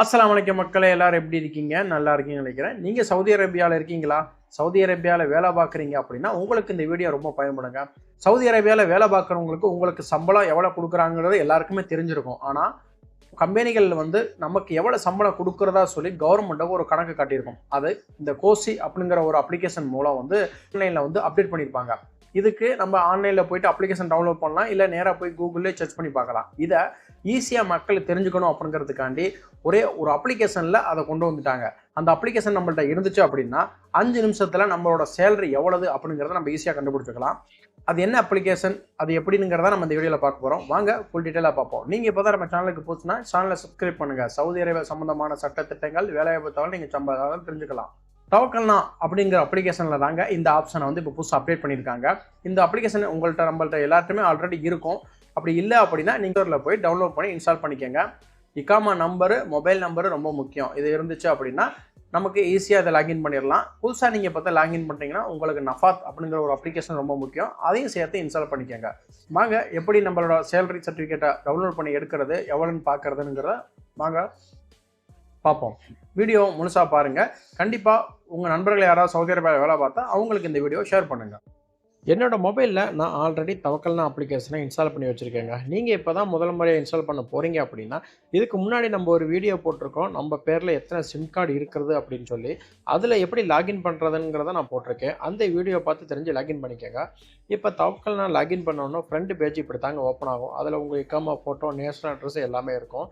அஸ்லாம் வலைக்கம் மக்களே எல்லாரும் எப்படி இருக்கீங்க? நல்லா இருக்கீங்கன்னு நினைக்கிறேன். நீங்கள் சவுதி அரேபியாவில் இருக்கீங்களா? சவுதி அரேபியாவில் வேலை பார்க்குறீங்க அப்படின்னா உங்களுக்கு இந்த வீடியோ ரொம்ப பயன்படுங்க. சவுதி அரேபியாவில் வேலை பார்க்குறவங்களுக்கு உங்களுக்கு சம்பளம் எவ்வளோ கொடுக்குறாங்கிறது எல்லாருக்குமே தெரிஞ்சிருக்கும். ஆனால் கம்பெனிகள் வந்து நமக்கு எவ்வளோ சம்பளம் கொடுக்குறதா சொல்லி கவர்மெண்ட்டாக ஒரு கணக்கு காட்டியிருக்கும். அது இந்த கோசி அப்படிங்கிற ஒரு அப்ளிகேஷன் மூலம் வந்து ஆன்லைனில் வந்து அப்டேட் பண்ணியிருப்பாங்க. இதுக்கு நம்ம ஆன்லைனில் போயிட்டு அப்ளிகேஷன் டவுன்லோட் பண்ணலாம். இல்லை நேராக போய் கூகுளில் சர்ச் பண்ணி பார்க்கலாம். இதை ஈஸியாக மக்கள் தெரிஞ்சுக்கணும் அப்படிங்கிறதுக்காண்டி ஒரே ஒரு அப்ளிகேஷனில் அதை கொண்டு வந்துட்டாங்க. அந்த அப்ளிகேஷன் நம்மள்ட்ட இருந்துச்சு அப்படின்னா அஞ்சு நிமிஷத்தில் நம்மளோட சேலரி எவ்வளவு அப்படிங்கிறத நம்ம ஈஸியாக கண்டுபிடிச்சிக்கலாம். அது என்ன அப்ளிகேஷன் அது எப்படிங்கிறத நம்ம இந்த வீடியோவில் பார்க்க போகிறோம் வாங்க ஃபுல் டீட்டெயிலாக பார்ப்போம். நீங்கள் இப்போ தான் நம்ம சேனலுக்கு போச்சுன்னா சேனலை சப்ஸ்கிரைப் பண்ணுங்கள் சவுதி அரேபியா சம்பந்தமான சட்டத்திட்டங்கள் வேலைவாய்ப்பு தகவல் நீங்கள் சம்பளம் தெரிஞ்சுக்கலாம். டவக்கல்னா அப்படிங்கிற அப்ளிகேஷனில் தாங்க இந்த ஆப்ஷனை வந்து இப்போ புதுசாக அப்டேட் பண்ணியிருக்காங்க. இந்த அப்ளிகேஷன் உங்கள்கிட்ட நம்மள்ட்ட எல்லாருமே ஆல்ரெடி இருக்கும். அப்படி இல்லை அப்படின்னா நீங்கள் போய் டவுன்லோட் பண்ணி இன்ஸ்டால் பண்ணிக்கோங்க. இக்காமா நம்பரு மொபைல் நம்பரு ரொம்ப முக்கியம். இது இருந்துச்சு அப்படின்னா நமக்கு ஈஸியாக அதை லாகின் பண்ணிடலாம் புதுசாக நீங்கள் பார்த்தா லாகின் பண்ணுறீங்கன்னா உங்களுக்கு நஃபாத் அப்படிங்கிற ஒரு அப்ளிகேஷன் ரொம்ப முக்கியம். அதையும் சேர்த்து இன்ஸ்டால் பண்ணிக்கோங்க. வாங்க எப்படி நம்மளோட சேலரி சர்டிஃபிகேட்டை டவுன்லோட் பண்ணி எடுக்கிறது எவ்வளோன்னு பார்க்குறதுங்கிறத வாங்க. பார்ப்போம். வீடியோ முழுசாக பாருங்கள் கண்டிப்பாக உங்கள் நண்பர்கள் யாராவது சவுதி அரேபியாவில் வேலை பார்த்தா அவங்களுக்கு இந்த வீடியோ ஷேர் பண்ணுங்கள் என்னோடய மொபைலில் நான் ஆல்ரெடி தவக்கல்னா அப்ளிகேஷனை இன்ஸ்டால் பண்ணி வச்சுருக்கேங்க. நீங்கள் இப்போ தான் முதல் முறையாக இன்ஸ்டால் பண்ண போகிறீங்க அப்படின்னா இதுக்கு முன்னாடி நம்ம ஒரு வீடியோ போட்டிருக்கோம். நம்ம பேரில் எத்தனை சிம் கார்டு இருக்கிறது அப்படின்னு சொல்லி அதில் எப்படி லாகின் பண்ணுறதுங்கிறத நான் போட்டிருக்கேன். அந்த வீடியோ பார்த்து தெரிஞ்சு லாகின் பண்ணிக்கோங்க. இப்போ தவக்கல்னா லாகின் பண்ணோன்னா ஃப்ரண்ட் பேஜ் இப்படி தாங்க ஓப்பன் ஆகும். அதில் உங்கள் இக்காமா ஃபோட்டோ நேஷனல் அட்ரஸ் எல்லாமே இருக்கும்.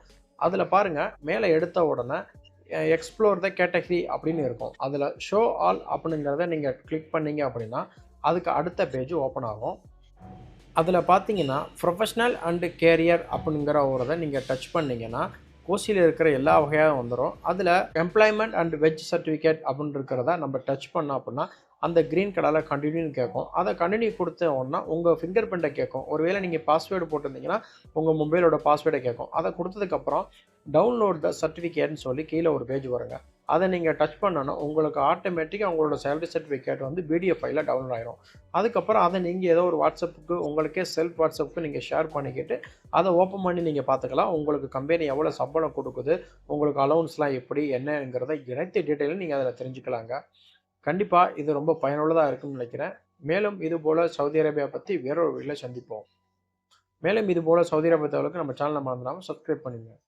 அதில் பாருங்கள் மேலே எடுத்த உடனே எக்ஸ்ப்ளோர் த கேட்டகரி அப்படின்னு இருக்கும். அதில் ஷோ ஆல் அப்படிங்கிறத நீங்கள் கிளிக் பண்ணீங்க அப்படின்னா அதுக்கு அடுத்த பேஜ் ஓப்பன் ஆகும். அதில் பார்த்தீங்கன்னா ப்ரொஃபஷ்னல் அண்டு கேரியர் அப்படிங்கிற ஒரு இதை நீங்கள் டச் பண்ணிங்கன்னா கோசியில் இருக்கிற எல்லா வகையாக வந்துடும் அதில் எம்ப்ளாய்மெண்ட் அண்ட் வெஜ் சர்டிஃபிகேட் அப்படின்னு இருக்கிறத நம்ம டச் பண்ணோம் அப்படின்னா அந்த க்ரீன் கலரில் கண்டினியூன்னு கேட்கும் அதை கண்டினியூ கொடுத்தோன்னா உங்கள் ஃபிங்கர் பிரிண்ட்டை கேட்கும் ஒருவேளை நீங்கள் பாஸ்வேர்டு போட்டிருந்தீங்கன்னா உங்கள் மொபைலோட பாஸ்வேர்டை கேட்கும் அதை கொடுத்ததுக்கப்புறம் டவுன்லோட் த சர்டிஃபிகேட்னு சொல்லி கீழே ஒரு பேஜ் வருங்க. அதை நீங்கள் டச் பண்ணோன்னா உங்களுக்கு ஆட்டோமேட்டிக்காக உங்களோட சேலரி சர்டிஃபிகேட் வந்து பிடிஎஃப் ஃபைலில் டவுன்லோட் ஆயிரும். அதுக்கப்புறம் அதை நீங்கள் ஏதோ ஒரு வாட்ஸ்அப்புக்கு உங்களுக்கே செல்ஃப் வாட்ஸ்அப்புக்கு நீங்கள் ஷேர் பண்ணிக்கிட்டு அதை ஓப்பன் பண்ணி நீங்கள் பார்த்துக்கலாம். உங்களுக்கு கம்பெனி எவ்வளோ சம்பளம் கொடுக்குது உங்களுக்கு அலௌன்ஸ்லாம் எப்படி என்னங்கிறத இணைத்த டீட்டெயிலும் நீங்கள் அதில் தெரிஞ்சுக்கலாங்க. கண்டிப்பாக இது ரொம்ப பயனுள்ளதாக இருக்கும்னு நினைக்கிறேன். மேலும் இது போல் சவுதி அரேபியா பற்றி வேறொரு வீட்டில் சந்திப்போம். மேலும் இது போல் சவுதி அரேபியா தகவலுக்கு நம்ம சேனலை மறந்துடாமல் சப்ஸ்கிரைப் பண்ணுங்கள்